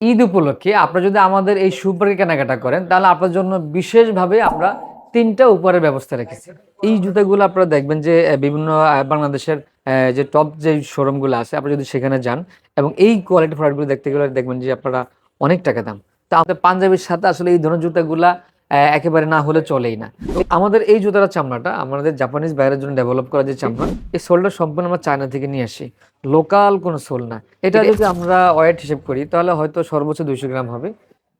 ঈদ উপলক্ষে আপনারা যদি আমাদের এই সুপারকে কেনাকাটা করেন, তাহলে আপনার জন্য বিশেষভাবে আমরা তিনটা উপহারের ব্যবস্থা রেখেছি। এই জুতাগুলো আপনারা দেখবেন যে বিভিন্ন বাংলাদেশের যে টপ যে শোরুমগুলো আছে আপনি যদি সেখানে যান এবং এই কোয়ালিটি প্রোডাক্টগুলো দেখতে গেলে দেখবেন যে আপনারা অনেক টাকা দাম। তা আমাদের পাঞ্জাবির সাথে আসলে এই ধরনের জুতাগুলা একেবারে না হলে চলেই না। আমাদের এই জুতার চামড়াটা আমাদের জাপানিজ বাইরের জন্য ডেভেলপ করা যে চামড়া এই সোলটা সম্পূর্ণ আমরা চায়না থেকে নিয়ে আসি। লোকাল কোনো সোল না। এটা যদি আমরা ওয়েট হিসেব করি তাহলে হয়তো সর্বোচ্চ দুইশো গ্রাম হবে।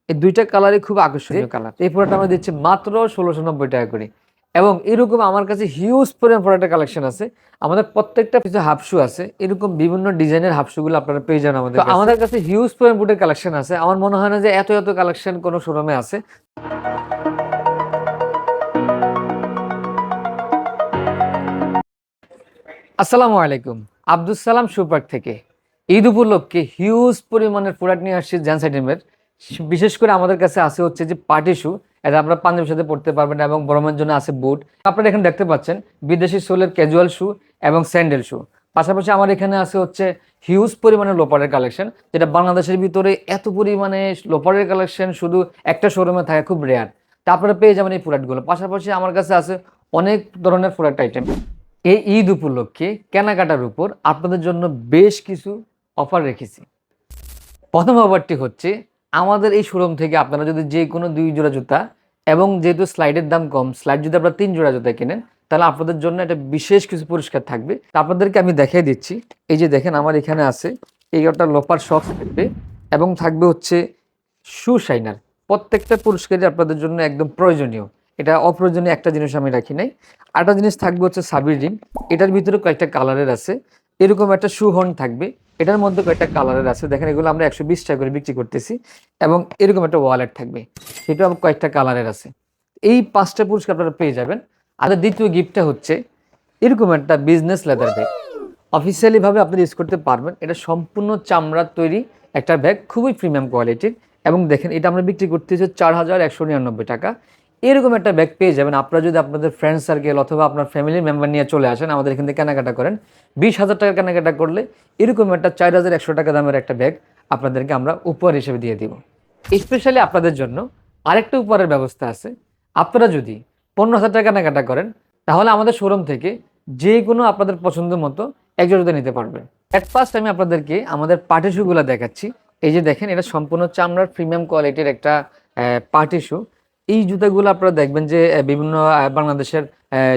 এই দুইটা কালারই খুব আকর্ষণীয় কালার। এই প্রোডাক্ট আমরা দিচ্ছি মাত্র ষোলোশো নব্বই টাকা করে। এবং এরকম আমার কাছে হিউজ পরিমাণ প্রোডাক্টের কালেকশন আছে। আমাদের প্রত্যেকটা কিছু হাফ শু আছে। এরকম বিভিন্ন ডিজাইনের হাফ শু গুলো আপনারা পেয়ে যান আমাদের কাছে। আমাদের কাছে হিউজ পরিমাণ বুটের কালেকশন আছে। আমার মনে হয় না যে এত এত কালেকশন কোনো শোরুমে আছে। আসসালামু আলাইকুম। আব্দুল সালাম সুপার থেকে। ঈদ উপলক্ষে হিউজ পরিমাণের প্রোডাক্ট নিয়ে আসছি জেন্টস আইটেমের বিশেষ করে আমাদের কাছে আছে হচ্ছে যে পার্টি শু এটা আপনারা পাঞ্জাবের সাথে পড়তে পারবেন এবং গরমের জন্য আছে বুট আপনারা এখানে দেখতে পাচ্ছেন, বিদেশি সোলের ক্যাজুয়াল শু এবং স্যান্ডেল শু পাশাপাশি আমার এখানে আছে হচ্ছে হিউজ পরিমাণে লোপারের কালেকশন যেটা বাংলাদেশের ভিতরে এত পরিমাণে লোপারের কালেকশন শুধু একটা শোরুমে থাকে, খুব রেয়ার তা আপনারা পেয়ে যাবেন এই প্রোডাক্টগুলো পাশাপাশি আমার কাছে আছে অনেক ধরনের প্রোডাক্ট আইটেম এই ঈদ উপলক্ষে কেনাকাটার উপর আপনাদের জন্য বেশ কিছু অফার রেখেছি। প্রথম অফারটি হচ্ছে, আমাদের এই শোরুম থেকে আপনারা যদি যে কোনো দুই জোড়া জুতা এবং যেহেতু স্লাইডের দাম কম, স্লাইড যদি আপনারা তিন জোড়া জুতা কেনেন, তাহলে আপনাদের জন্য একটা বিশেষ কিছু পুরস্কার থাকবে। তা আপনাদেরকে আমি দেখাই দিচ্ছি। এই যে দেখেন, আমার এখানে আছে একটা লোপার শক্স থাকবে এবং থাকবে হচ্ছে শু শাইনার প্রত্যেকটা পুরস্কারই আপনাদের জন্য একদম প্রয়োজনীয়। এটা অপ্রয়োজনীয় একটা জিনিস আমি রাখি নাই। আরেকটা জিনিস থাকবে হচ্ছে সাবির রিং। এটার ভিতরে কয়েকটা কালারের আছে। এরকম একটা শু হর্ন থাকবে। এটার মধ্যে কয়েকটা কালারের আছে। দেখেন, এগুলো আমরা একশো বিশ টাকা করে বিক্রি করতেছি এবং এরকম একটা ওয়ালেট থাকবে। সেটাও কয়েকটা কালারের আছে। এই পাঁচটা পুরস্কার আপনারা পেয়ে যাবেন। আর দ্বিতীয় গিফটটা হচ্ছে এরকম একটা বিজনেস লেদার ব্যাগ অফিসিয়ালি ভাবে আপনি ইউজ করতে পারবেন। এটা সম্পূর্ণ চামড়ার তৈরি একটা ব্যাগ খুবই প্রিমিয়াম কোয়ালিটির এবং দেখেন, এটা আমরা বিক্রি করতেছি চার হাজার একশো নিরানব্বই টাকা। এরকম একটা ব্যাগ পেয়ে যাবেন। আপনারা যদি আপনাদের ফ্রেন্ড সার্কেল অথবা আপনার ফ্যামিলি মেম্বার নিয়ে চলে আসেন, আমাদের এখান থেকে কেনাকাটা করেন। বিশ হাজার টাকা কেনাকাটা করলে এরকম একটা চার হাজার একশো টাকা দামের একটা ব্যাগ আপনাদেরকে আমরা উপহার হিসেবে দিয়ে দিব। স্পেশালি আপনাদের জন্য আরেকটা উপহারের ব্যবস্থা আছে। আপনারা যদি পনেরো হাজার টাকা কেনাকাটা করেন, তাহলে আমাদের শোরুম থেকে যে কোনো আপনাদের পছন্দ মতো একজোড়া জুতা নিতে পারবেন। অ্যাট ফার্স্ট আমি আপনাদেরকে আমাদের পার্টি শুগুলো দেখাচ্ছি। এই যে দেখেন, এটা সম্পূর্ণ চামড়ার প্রিমিয়াম কোয়ালিটির একটা পার্টি শু এই জুতাগুলো আপনারা দেখবেন যে বিভিন্ন বাংলাদেশের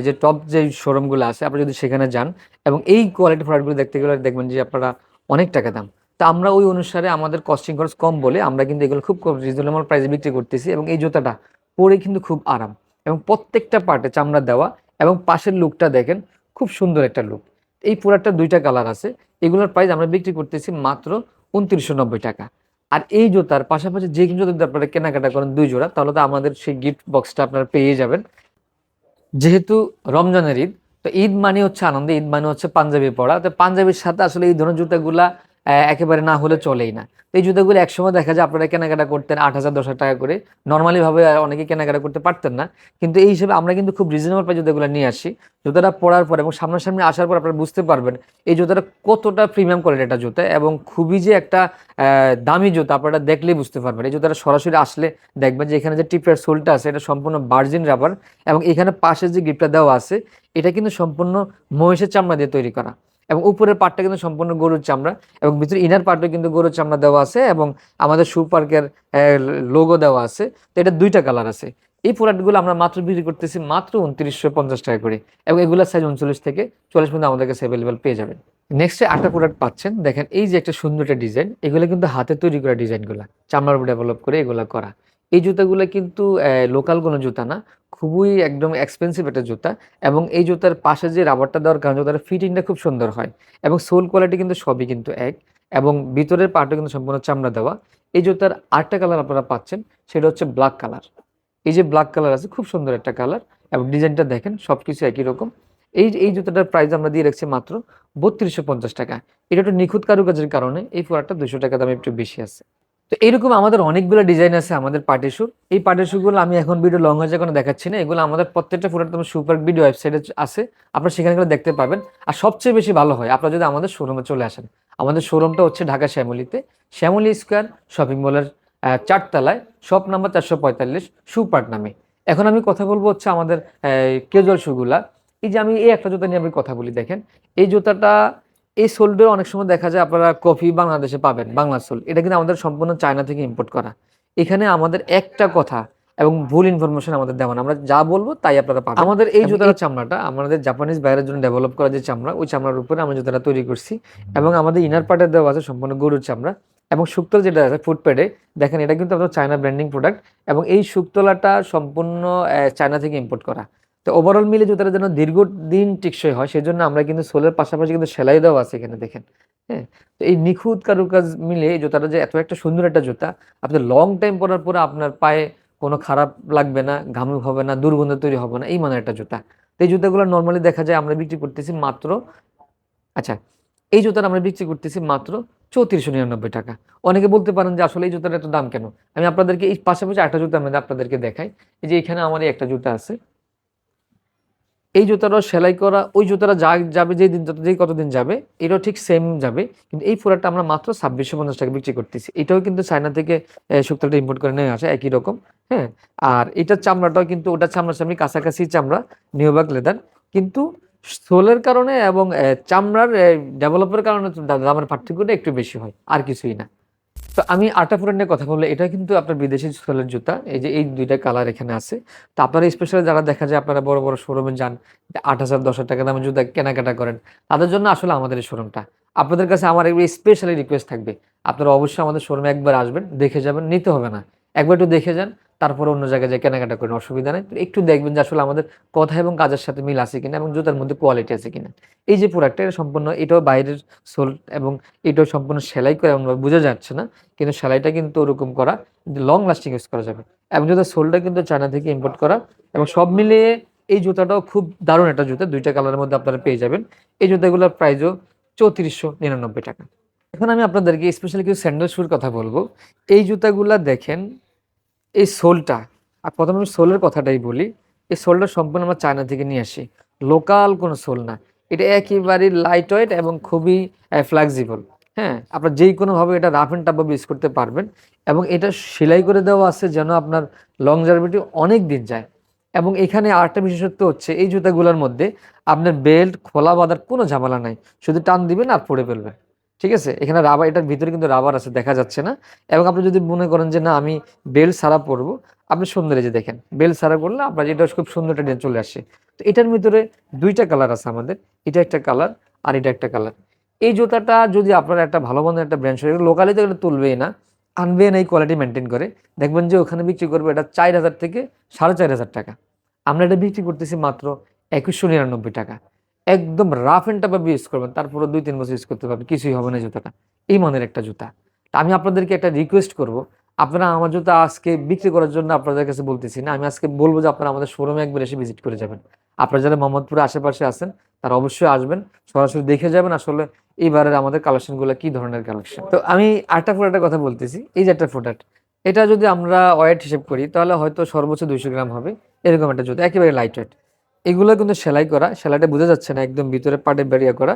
যে টপ যে শোরুমগুলো আছে, আপনারা যদি সেখানে যান এবং এই কোয়ালিটি প্রোডাক্টগুলো দেখতে গেলে দেখবেন যে আপনারা অনেক টাকা দাম। তা আমরা ওই অনুসারে আমাদের কস্টিং খরচ কম বলে আমরা কিন্তু এগুলো খুব কম রিজনেবল প্রাইসে বিক্রি করতেছি এবং এই জুতাটা পরে কিন্তু খুব আরাম এবং প্রত্যেকটা পার্টে চামড়া দেওয়া এবং পাশের লুকটা দেখেন, খুব সুন্দর একটা লুক এই প্রোডাক্টটা দুইটা কালার আছে, এগুলোর প্রাইস আমরা বিক্রি করতেছি মাত্র উনত্রিশশো নব্বই টাকা। আর এই জুতার পাশাপাশি যে জুতা আপনারা কেনাকাটা করেন দুই জোড়া, তাহলে তো আমাদের সেই গিফট বক্সটা আপনারা পেয়ে যাবেন। যেহেতু রমজানের ঈদ, তো ঈদ মানে হচ্ছে আনন্দ, ঈদ মানে হচ্ছে পাঞ্জাবি পড়া তো পাঞ্জাবির সাথে আসলে এই ধরনের জুতাগুলা একেবারে না হলে চলেই না। এই জুতাগুলো একসময় দেখা যায় আপনারা কেনাকাটা করতেন আট হাজার, দশ টাকা করে। নর্মালি ভাবে অনেকে কেনাকাটা করতে পারতেন না। কিন্তু এই হিসেবে আমরা কিন্তু খুব রিজনেবল প্রাইস জুতাগুলো নিয়ে আসি। জুতাটা পরার পর এবং সামনাসামনি আসার পর আপনারা বুঝতে পারবেন এই জুতাটা কতটা প্রিমিয়াম কোয়ালিটি একটা জুতা এবং খুবই যে একটা দামি জুতা আপনারা দেখলেই বুঝতে পারবেন। এই জুতাটা সরাসরি আসলে দেখবেন যে এখানে যে টিপের সোলটা আছে এটা সম্পূর্ণ বার্জিন রাবার এবং এখানে পাশে যে গিফটটা দেওয়া আছে, এটা কিন্তু সম্পূর্ণ মহিষের চামড়া দিয়ে তৈরি করা। এবং উপরের পার্টটা কিন্তু সম্পূর্ণ গরুর চামড়া এবং ভিতরে ইনার পার্টও কিন্তু গরুর চামড়া দেওয়া আছে এবং আমাদের শু পার্কের লোগো দেওয়া আছে। তো এটা দুইটা কালার আছে। এই প্রোডাক্টগুলো আমরা মাত্র বিক্রি করতেছি মাত্র উনত্রিশশো পঞ্চাশ টাকা করে এবং এগুলোর সাইজ উনচল্লিশ থেকে চল্লিশ পর্যন্ত আমাদের কাছে অ্যাভেলেবেল পেয়ে যাবেন। নেক্সটে আটটা প্রোডাক্ট পাচ্ছেন। দেখেন এই যে একটা সুন্দর একটা ডিজাইন এগুলো কিন্তু হাতে তৈরি করা ডিজাইনগুলো চামড়ার উপর ডেভেলপ করে এগুলো করা। এই জুতাগুলো কিন্তু লোকাল কোনো জুতা না, খুবই একদম এক্সপেন্সিভ একটা জুতা এবং এই জুতার পাশে যে রাবারটা দেওয়ার কারণে জুতার ফিটিংটা খুব সুন্দর হয় এবং সোল কোয়ালিটি কিন্তু সবই কিন্তু এক এবং ভিতরের পার্টও কিন্তু সম্পূর্ণ চামড়া দেওয়া। এই জুতার আটটা কালার আপনারা পাচ্ছেন, সেটা হচ্ছে ব্ল্যাক কালার এই যে ব্ল্যাক কালার আছে, খুব সুন্দর একটা কালার এবং ডিজাইনটা দেখেন সব কিছু একই রকম। এই এই জুতাটার প্রাইস আমরা দিয়ে রাখছি মাত্র বত্রিশশো পঞ্চাশ টাকা। এটা একটু নিখুঁত কারুকাজের কারণে এই প্রোডাক্টটা দুশো টাকা দামে একটু বেশি আছে। তো এরকম আমাদের অনেকগুলো ডিজাইন আছে আমাদের পার্টি শুট এই পার্টি শুটগুলো আমি এখন ভিডিও লং হয়ে যায় কোনো দেখাচ্ছি না। এগুলো আমাদের প্রত্যেকটা প্রোডাক্ট তোমার সুপার ভিডিও ওয়েবসাইটে আছে। আপনারা সেখানে গেলে দেখতে পাবেন। আর সবচেয়ে বেশি ভালো হয়, আপনারা যদি আমাদের শোরুমে চলে আসেন, আমাদের শোরুমটা হচ্ছে ঢাকা শ্যামলিতে। শ্যামলি স্কোয়ার শপিং মলের চারতলায় শপ নাম্বার চারশো পঁয়তাল্লিশ সুপার্ট নামে। এখন আমি কথা বলব হচ্ছে আমাদের কেজুয়াল শুগুলা এই যে আমি এই একটা জুতা নিয়ে আমি কথা বলি, দেখেন। এই জুতাটা এই সোলটা অনেক সময় দেখা যায় আপনারা কফি বাংলাদেশে পাবেন বাংলা সোল। এটা কিন্তু আমাদের সম্পূর্ণ চায়না থেকে ইম্পোর্ট করা। এখানে আমাদের একটা কথা এবং ভুল ইনফরমেশন আমাদের দেওয়া আমরা যা বলব তাই আপনারা পাবেন। আমাদের এই জুতার চামড়াটা আমাদের জাপানিজ বাইরের জন্য ডেভেলপ করা যে চামড়া ওই চামড়ার উপরে আমরা জুতাটা তৈরি করছি। এবং আমাদের ইনার পার্টে দেওয়া আছে সম্পূর্ণ গরুর চামড়া। এবং শুক্তল যেটা আছে ফুটপ্যাডে দেখেন এটা কিন্তু আমাদের চায়না ব্র্যান্ডিং প্রোডাক্ট এবং এই শুক্তলাটা সম্পূর্ণ চায়না থেকে ইম্পোর্ট করা। তো ওভারঅল মিলে জুতাটা যেন দীর্ঘদিন টিকসই হয়, সেজন্য আমরা কিন্তু সোলের পাশাপাশি কিন্তু সেলাই দেওয়া আছে এখানে দেখেন হ্যাঁ? তো এই নিখুঁত কারুকাজ মিলে এই জুতাটা যে এত একটা সুন্দর একটা জুতা, আপনি লং টাইম পরার পরে আপনার পায়ে কোনো খারাপ লাগবে না, ঘামুক হবে না, দুর্গন্ধ তৈরি হবে না, এই মানে একটা জুতা। তো এই জুতাগুলো নর্মালি দেখা যায় আমরা বিক্রি করতেছি মাত্র আচ্ছা এই জুতাটা আমরা বিক্রি করতেছি মাত্র চৌত্রিশশো নিরানব্বই টাকা। অনেকে বলতে পারেন যে আসলে এই জুতার এত দাম কেন? আমি আপনাদেরকে এই পাশাপাশি একটা জুতা আমি আপনাদেরকে দেখাই। এই যে এখানে আমার একটা জুতা আছে। এই জুতাটাও সেলাই করা, ওই জুতাটা যা যাবে, যেই দিন যেই কতদিন যাবে, এটাও ঠিক সেম যাবে। কিন্তু এই প্রোডাক্টটা আমরা মাত্র ছাব্বিশশো পঞ্চাশ টাকা বিক্রি করতেছি। এটাও কিন্তু চায়না থেকে শুক্তাটা ইম্পোর্ট করে নিয়ে আসে একই রকম হ্যাঁ? আর এটার চামড়াটাও কিন্তু, ওটার চামড়া সামনে কাছাকাছি চামড়া নিউবাক লেদার কিন্তু সোলের কারণে এবং চামড়ার ডেভেলপের কারণে দামের পার্থক্যটা একটু বেশি হয়, আর কিছুই না। তো আমি আটা নিয়ে কথা বললে, এটা কিন্তু আপনার বিদেশি সোলের জুতা। এই যে এই দুইটা কালার এখানে আছে। তো আপনারা স্পেশালি যারা দেখা যায় আপনারা বড় বড় শোরুমে যান আট হাজার, দশ হাজার টাকা দামের জুতা কেনাকাটা করেন, তাদের জন্য আসলে আমাদের এই শোরুমটা আপনাদের কাছে আমার একবার স্পেশালি রিকোয়েস্ট থাকবে। আপনারা অবশ্যই আমাদের শোরুমে একবার আসবেন, দেখে যাবেন, নিতে হবে না। একবার একটু দেখে যান তারপরে অন্য জায়গায় যায় কেনাকাটা করেন, অসুবিধা নেই। একটু দেখবেন যে আসলে আমাদের কথা এবং কাজের সাথে মিল আছে কিনা এবং জুতার মধ্যে কোয়ালিটি আছে কিনা। এই যে প্রোডাক্টটা এটা সম্পূর্ণ, এটাও বাইরের সোল এবং এটাও সম্পূর্ণ সেলাই করে এমনভাবে বোঝা যাচ্ছে না, কিন্তু সেলাইটা কিন্তু ওরকম করা লং লাস্টিং ইউজ করা যাবে। এবং জুতার সোলটা কিন্তু চায়না থেকে ইম্পোর্ট করা এবং সব মিলিয়ে এই জুতাটাও খুব দারুণ একটা জুতা, দুইটা কালারের মধ্যে আপনারা পেয়ে যাবেন। এই জুতাগুলোর প্রাইসও চৌত্রিশশো নিরানব্বই টাকা। এখন আমি আপনাদেরকে স্পেশালি কিছু স্যান্ডেল শুর কথা বলব। এই জুতাগুলা দেখেন এই সোলটা, আর প্রথমে আমি সোলের কথাটাই বলি, এই সোলটা সম্পূর্ণ আমরা চায়না থেকে নিয়ে আসি। লোকাল কোনো সোল না। এটা একেবারে লাইট ওয়েট এবং খুবই ফ্লেক্সিবল হ্যাঁ? আপনার যেই কোনোভাবে এটা রাফ অ্যান্ড টাফভাবে ইউজ করতে পারবেন এবং এটা সেলাই করে দেওয়া আছে যেন আপনার লং জার্ভিটি অনেক দিন যায়। এবং এখানে আরেকটা বিশেষত্ব হচ্ছে, এই জুতাগুলোর মধ্যে আপনার বেল্ট খোলা বাঁধার কোনো ঝামেলা নাই। শুধু টান দিবেন আর পরে ফেলবেন। ঠিক আছে? এখানে রাবার এটার ভিতরে কিন্তু রাবার আছে, দেখা যাচ্ছে না। এবং আপনি যদি মনে করেন যে, না, আমি বেল সারা পরবো, আপনি সুন্দর যে দেখেন, বেল সারা করলে আপনার এটা খুব সুন্দর একটা চলে আসে। তো এটার ভিতরে দুইটা কালার আছে আমাদের, এটা একটা কালার আর এটা একটা কালার এই জুতাটা যদি আপনার একটা ভালো মন্দ একটা ব্র্যান্ড লোকালি তো এটা তুলবেই না, আনবে না, এই কোয়ালিটি মেনটেন করে। দেখবেন যে ওখানে বিক্রি করবে এটা চার হাজার থেকে সাড়ে চার হাজার টাকা। আমরা এটা বিক্রি করতেছি মাত্র একুশশো নিরানব্বই টাকা। একদম রাফ অ্যান্ড টাফভাবে ইউজ করবেন তারপরে দুই, তিন বছর ইউজ করতে পারবেন, কিছুই হবে না জুতাটা। এই মানের একটা জুতা। তা আমি আপনাদেরকে একটা রিকোয়েস্ট করব। আপনারা আমার জুতা আজকে বিক্রি করার জন্য আপনাদের কাছে বলতেছি না, আমি আজকে বলব যে আপনারা আমাদের শোরুমে একবার এসে ভিজিট করে যাবেন। আপনারা যারা মোহাম্মদপুরে আশেপাশে আছেন, তারা অবশ্যই আসবেন, সরাসরি দেখে যাবেন আসলে এইবারের আমাদের কালেকশনগুলো কি ধরনের কালেকশন তো আমি আটটা প্রোডাক্টের কথা বলতেছি, এই যে একটা প্রোডাক্ট এটা যদি আমরা ওয়েট হিসেব করি, তাহলে হয়তো সর্বোচ্চ দুইশো গ্রাম হবে, এরকম একটা জুতা, একেবারে লাইট ওয়েট এগুলো কিন্তু সেলাই করা, সেলাইটা বোঝা যাচ্ছে না একদম ভিতরে পাটে বেরিয়ে করা।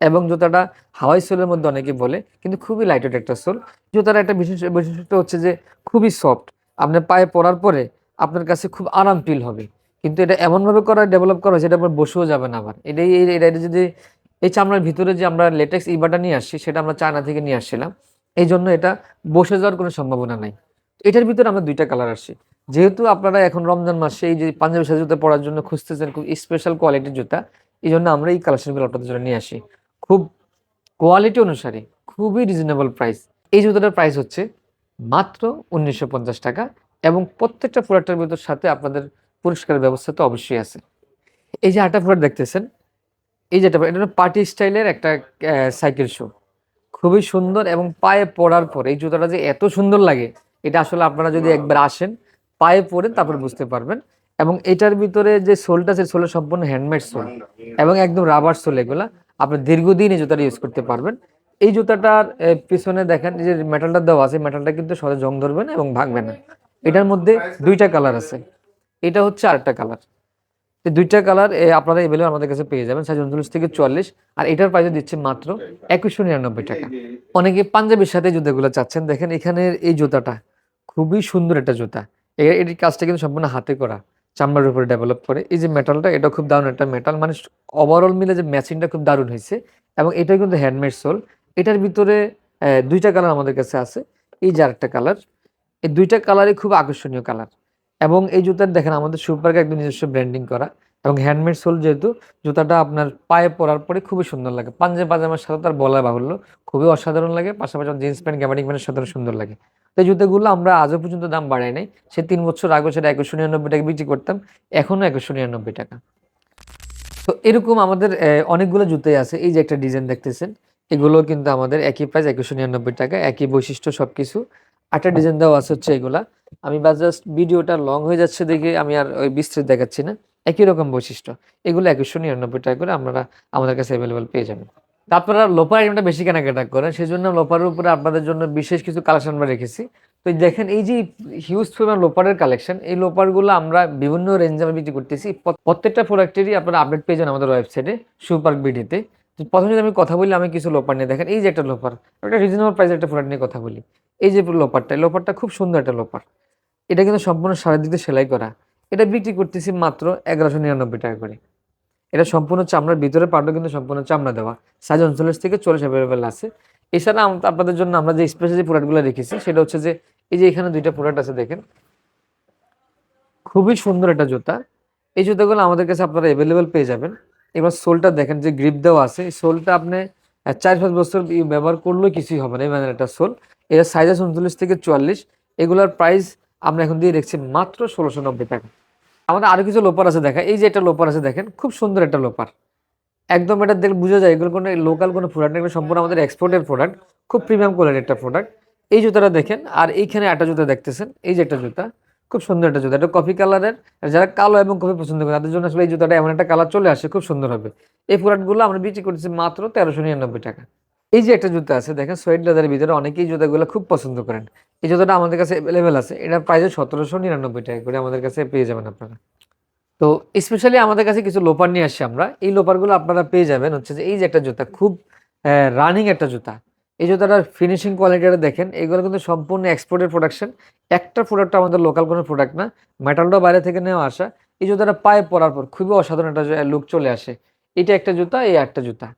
এবং জুতাটা হাওয়াই সোলের মধ্যে অনেকে বলে, কিন্তু খুবই লাইট একটা সোল। জুতার একটা বিশেষ বৈশিষ্ট্য হচ্ছে যে, খুবই সফট আপনার পায়ে পরার পরে আপনার কাছে খুব আরাম ফিল হবে। কিন্তু এটা এমনভাবে করা ডেভেলপ করা হয়েছে এটা আপনার বসেও যাবে না আবার। এটাই এটা এটা যদি এই চামড়ার ভিতরে যে আমরা লেটেক্স ইবাটা নিয়ে আসছি, সেটা আমরা চায়না থেকে নিয়ে আসছিলাম। এই জন্য এটা বসে যাওয়ার কোনো সম্ভাবনা নাই। এটার ভিতরে আমরা দুইটা কালার আসছি। যেহেতু আপনারা এখন রমজান মাসে এই যে পাঞ্জাবি সাজা জুতা পরার জন্য খুঁজতেছেন খুব স্পেশাল কোয়ালিটির জুতা এই জন্য আমরা এই কালেকশনগুলো আপনাদের জন্য নিয়ে আসি। খুব কোয়ালিটি অনুসারে খুবই রিজনেবল প্রাইস এই জুতাটার প্রাইস হচ্ছে মাত্র উনিশশো পঞ্চাশ টাকা এবং প্রত্যেকটা প্রোডাক্টের ভিতর সাথে আপনাদের পুরস্কারের ব্যবস্থা তো অবশ্যই আছে। এই যে আটা প্রোডাক্ট দেখতেছেন এই যেটা এটা পার্টি স্টাইলের একটা সাইকেল শো খুবই সুন্দর এবং পায়ে পরার পর এই জুতাটা যে এত সুন্দর লাগে এটা আসলে আপনারা যদি একবার আসেন পায়ে পরে তারপর বুঝতে পারবেন। এবং এটার ভিতরে যে সোলটা সেই সোলের সম্পূর্ণ হ্যান্ডমেড সোল। এবং একদম রাবার সোল এগুলা। আপনি দীর্ঘদিন এই জুতাটা ইউজ করতে পারবেন। এই জুতাটার পিছনে দেখেন যে মেটালটা দেওয়া আছে মেটালটা কিন্তু সহজে জং ধরবে না এবং ভাঙবে না। এটার মধ্যে দুইটা কালার আছে। এটা হচ্ছে আরেকটা কালার তো দুইটা কালার আপনারা এভেলেবল আমাদের কাছে পেয়ে যাবেন সাইজ উনচল্লিশ থেকে চুয়াল্লিশ। আর এটার প্রাইস দিচ্ছে মাত্র একুশশো নিরানব্বই টাকা। অনেকে পাঞ্জাবির সাথে জুতাগুলো চাচ্ছেন। দেখেন এখানের এই জুতাটা খুবই সুন্দর একটা জুতা। এটির কাজটা কিন্তু সম্পূর্ণ হাতে করা, চামড়ার উপরে ডেভেলপ করে। এই যে মেটালটা এটা খুব দারুণ একটা মেটাল মানে ওভারঅল মিলে যে ম্যাচিংটা খুব দারুণ হয়েছে। এবং এটা কিন্তু হ্যান্ডমেড সোল এটার ভিতরে দুইটা কালার আমাদের কাছে আছে। এই যে আরেকটা কালার এই দুইটা কালারই খুব আকর্ষণীয় কালার এবং এই জুতার দেখেন, আমাদের সুপারকে একদম নিজস্ব ব্র্যান্ডিং করা। এবং হ্যান্ডমেড সোল যেহেতু, জুতাটা আপনার পায়ে পরার পরে খুবই সুন্দর লাগে। পাঞ্জাবি পাজামার সাথে তার বলা বাহুল্য। খুবই অসাধারণ লাগে। পাশাপাশি জিন্স প্যান্ট গ্যাবার্ডিং প্যান্টের সাথে সুন্দর লাগে। তো জুতোগুলো আমরা আজও পর্যন্ত দাম বাড়াই নাই। সে তিন বছর আগে সেটা একশো নিরানব্বই টাকা বিক্রি করতাম, এখনও একশো নিরানব্বই টাকা। তো এরকম আমাদের অনেকগুলো জুতোই আছে। এই যে একটা ডিজাইন দেখতেছেন, এগুলো কিন্তু আমাদের একই প্রাইস একশো নিরানব্বই টাকা, একই বৈশিষ্ট্য সব কিছু একটা ডিজাইন দেওয়া আছে হচ্ছে এগুলা। আমি বা জাস্ট ভিডিওটা লং হয়ে যাচ্ছে দেখে আমি আর ওই বিস্তৃত দেখাচ্ছি না। একই রকম বৈশিষ্ট্য। এগুলো একুশশো নিরানব্বই টাকা করে আপনারা আমাদের কাছে অ্যাভেলেবেল পেয়ে যাবেন। আপনারা লোপার আইটেমটা বেশি কেনাকাটা করেন সেই জন্য লোপারের উপরে আপনাদের জন্য বিশেষ কিছু কালেকশন আমরা রেখেছি। তো দেখেন, এই যে হিউজ পরিমাণ লোপারের কালেকশন এই লোপারগুলো আমরা বিভিন্ন রেঞ্জে আমরা বিক্রি করতেছি। প্রত্যেকটা প্রোডাক্টেরই আপনারা আপডেট পেয়ে যান আমাদের ওয়েবসাইটে সুপার্ক বিডিতে তো। প্রথমে যদি আমি কথা বলি, আমি কিছু লোপার নিয়ে দেখেন। এই যে একটা লোপার, একটা রিজনেবল প্রাইসের একটা প্রোডাক্ট নিয়ে কথা বলি। এই যে লোপারটা লোপারটা খুব সুন্দর একটা লোপার। এটা কিন্তু সম্পূর্ণ সারা সেলাই করা। এটা বিক্রি করতেছি মাত্র এগারোশো নিরানব্বই টাকা করে। এটা সম্পূর্ণ চামড়ার ভিতরে পাটও কিন্তু সম্পূর্ণ চামড়া দেওয়া। সাইজ উনচল্লিশ থেকে চল্লিশ অ্যাভেলেবেল আছে। এছাড়া আপনাদের জন্য আমরা যে স্পেশাল যে প্রোডাক্টগুলো রেখেছি, সেটা হচ্ছে যে এই যে এখানে দুইটা প্রোডাক্ট আছে দেখেন। খুবই সুন্দর একটা জুতা। এই জুতাগুলো আমাদের কাছে আপনারা অ্যাভেলেবেল পেয়ে যাবেন। এবার সোলটা দেখেন যে গ্রিপ দেওয়া আছে। এই সোলটা আপনি চার পাঁচ বছর ব্যবহার করলেও কিছুই হবে না এই মানে একটা সোল। এটা সাইজ আছে থেকে চুয়াল্লিশ। এগুলোর প্রাইস আমরা এখন দিয়ে রেখেছি মাত্র ষোলোশো নব্বই টাকা। আমাদের আরও কিছু লোপার আছে দেখা। এই যে একটা লোপার আছে দেখেন, খুব সুন্দর একটা লোপার। একদম এটা দেখলে বোঝা যায়, এগুলো কোনো লোকাল কোনো প্রোডাক্ট এগুলো সম্পূর্ণ আমাদের এক্সপোর্টের প্রোডাক্ট খুব প্রিমিয়াম কোয়ালিটির একটা প্রোডাক্ট এই জুতাটা দেখেন, আর এইখানে একটা জুতা দেখতেছেন, এই যে একটা জুতা, খুব সুন্দর একটা জুতা। এটা কফি কালারের যারা কালো এবং কফি পছন্দ করে, তাদের জন্য আসলে এই জুতাটা এমন একটা কালার চলে আসে, খুব সুন্দর হবে। এই প্রোডাক্টগুলো আমরা বিক্রি করতেছি মাত্র তেরোশো নিরানব্বই টাকা। এই যে একটা জুতা আছে, দেখেন সোয়েট লেদারের ভিতরে অনেকেই জুতাগুলো খুব পছন্দ করেন। এই জুতাটা আমাদের কাছে অ্যাভেলেবেল আছে। এটা প্রাইস সতেরোশো নিরানব্বই টাকা করে আমাদের কাছে পেয়ে যাবেন আপনারা। তো স্পেশালি আমাদের কাছে কিছু লোপার নিয়ে আসছি আমরা। এই লোপারগুলো আপনারা পেয়ে যাবেন হচ্ছে যে এই যে একটা জুতা, খুব রানিং একটা জুতা। এই জুতাটার ফিনিশিং কোয়ালিটিটা দেখেন, এগুলো কিন্তু সম্পূর্ণ এক্সপোর্টের প্রোডাকশন একটা প্রোডাক্ট আমাদের লোকাল কোনো প্রোডাক্ট না। মেটালটা বাইরে থেকে নেওয়া আসা। এই জুতাটা পায়ে পরার পর খুবই অসাধারণ একটা লুক চলে আসে। এটা একটা জুতা, এই একটা জুতা।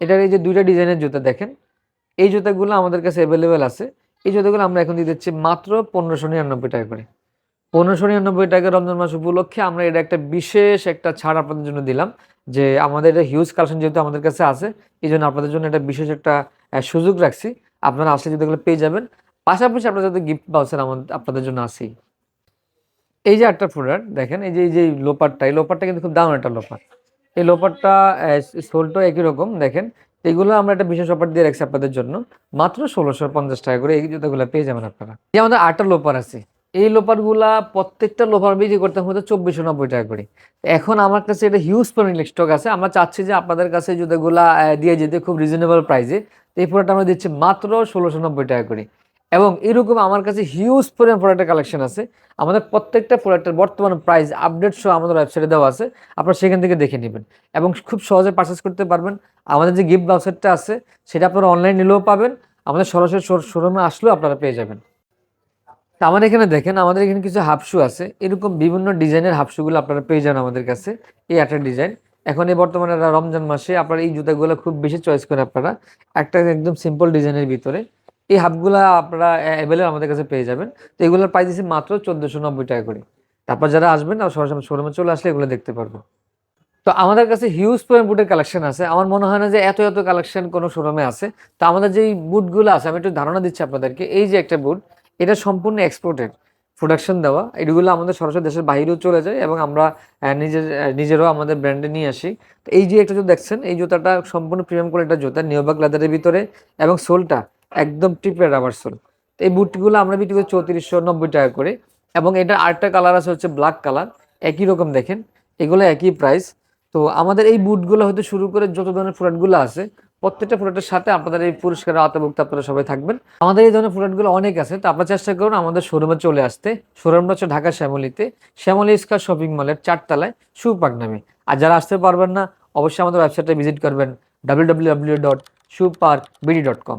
এটার এই যে দুইটা ডিজাইনের জুতা দেখেন, এই জুতাগুলো আমাদের কাছে অ্যাভেলেবেল আছে। এই জুতাগুলো আমরা এখন দিয়ে দিচ্ছি মাত্র পনেরোশো নিরানব্বই টাকা করে। পনেরোশো নিরানব্বই টাকা রমজান মাস উপলক্ষে আমরা এটা একটা বিশেষ একটা ছাড় আপনাদের জন্য দিলাম, যে আমাদের এটা হিউজ কালেকশন যেহেতু আমাদের কাছে আছে, এই জন্য আপনাদের জন্য একটা বিশেষ একটা সুযোগ রাখছি। আপনারা আসলে এগুলো পেয়ে যাবেন। পাশাপাশি আপনারা যাতে গিফট পাচ্ছেন আমাদের আপনাদের জন্য আছেই। এই যে একটা প্রোডাক্ট দেখেন এই যে এই যে লোপারটা এই লোপারটা কিন্তু খুব দারুণ একটা লোপার এই লোপারটা সোলটাও একই রকম, দেখেন। এগুলো আমরা একটা বিশেষ অফার দিয়ে রাখছি আপনাদের জন্য। মাত্র ষোলোশো পঞ্চাশ টাকা করে এই জুতোগুলো পেয়ে যাবেন আপনারা। এই আমাদের আটটা লোপার আছে। এই লোপারগুলা প্রত্যেকটা লোপার বিক্রি করতে হতো চব্বিশশো নব্বই টাকা করে। এখন আমার কাছে এটা হিউজ পরিমাণ স্টক আছে। আমরা চাচ্ছি যে আপনাদের কাছে জুতোগুলা দিয়ে যেতে খুব রিজনেবল প্রাইসে এই প্রোডাক্ট আমরা দিচ্ছি মাত্র ষোলোশো নব্বই টাকা করে। এবং এরকম আমার কাছে হিউজ পরিমাণ প্রোডাক্টের কালেকশন আছে। আমাদের প্রত্যেকটা প্রোডাক্টের বর্তমান প্রাইস আপডেট সহ আমাদের ওয়েবসাইটে দেওয়া আছে। আপনারা সেখান থেকে দেখে নেবেন এবং খুব সহজে পারচেস করতে পারবেন। আমাদের যে গিফট ওয়েবসাইটটা আছে, সেটা আপনারা অনলাইন নিলেও পাবেন। আমাদের সরাসরি শোরুমে আসলেও আপনারা পেয়ে যাবেন। তা আমাদের এখানে দেখেন, আমাদের এখানে কিছু হাফ শু আছে। এরকম বিভিন্ন ডিজাইনের হাফশুগুলো আপনারা পেয়ে যান আমাদের কাছে, এই একটা ডিজাইন এখন এই বর্তমানে রমজান মাসে আপনারা এই জুতাগুলো খুব বেশি চয়েস করেন আপনারা। একটা একদম সিম্পল ডিজাইনের ভিতরে। এই হাফগুলা আপনারা অ্যাভেলেবল আমাদের কাছে পেয়ে যাবেন। তো এগুলোর প্রাইস দিচ্ছি মাত্র চোদ্দোশো নব্বই টাকা করে। তারপর যারা আসবেন তারা সরাসরি শোরুমে চলে আসলে এগুলো দেখতে পারব। তো আমাদের কাছে হিউজ পরিমাণ বুটের কালেকশন আছে। আমার মনে হয় না যে এত এত কালেকশন কোনো শোরুমে আছে। তো আমাদের যেই বুটগুলো আছে, আমি একটু ধারণা দিচ্ছি আপনাদেরকে। এই যে একটা বুট এটা সম্পূর্ণ এক্সপোর্টেড প্রোডাকশন দেওয়া। এগুলো আমাদের সরাসরি দেশের বাইরেও চলে যায় এবং আমরা নিজের নিজেরাও আমাদের ব্র্যান্ডে নিয়ে আসি। তো এই যে একটা জুতো দেখছেন, এই জুতাটা সম্পূর্ণ প্রিমিয়াম কোয়ালিটির জুতা নিয়োবাক লেদারের ভিতরে এবং সোলটা। একদম টিপের রাবার সোল তো এই বুটগুলো আমরা বিক্রি করি চৌত্রিশশো নব্বই টাকা করে। এবং এটা আরেকটা কালার আছে হচ্ছে ব্ল্যাক কালার একই রকম দেখেন, এগুলো একই প্রাইস তো আমাদের এই বুটগুলো হয়তো শুরু করে যত ধরনের প্রোডাক্টগুলো আছে, প্রত্যেকটা প্রোডাক্টের সাথে আপনাদের এই পুরস্কারের আওতাভুক্ত আপনারা সবাই থাকবেন। আমাদের এই ধরনের প্রোডাক্টগুলো অনেক আছে, তো আপনারা চেষ্টা করুন আমাদের শোরুমে চলে আসতে। শোরুমটা হচ্ছে ঢাকা শ্যামলিতে। শ্যামলি স্কয়ার শপিং মলের চারতলায় সুপাক নামে। আর যারা আসতে পারবেন না, অবশ্যই আমাদের ওয়েবসাইটে ভিজিট করবেন W W W dot super BD dot com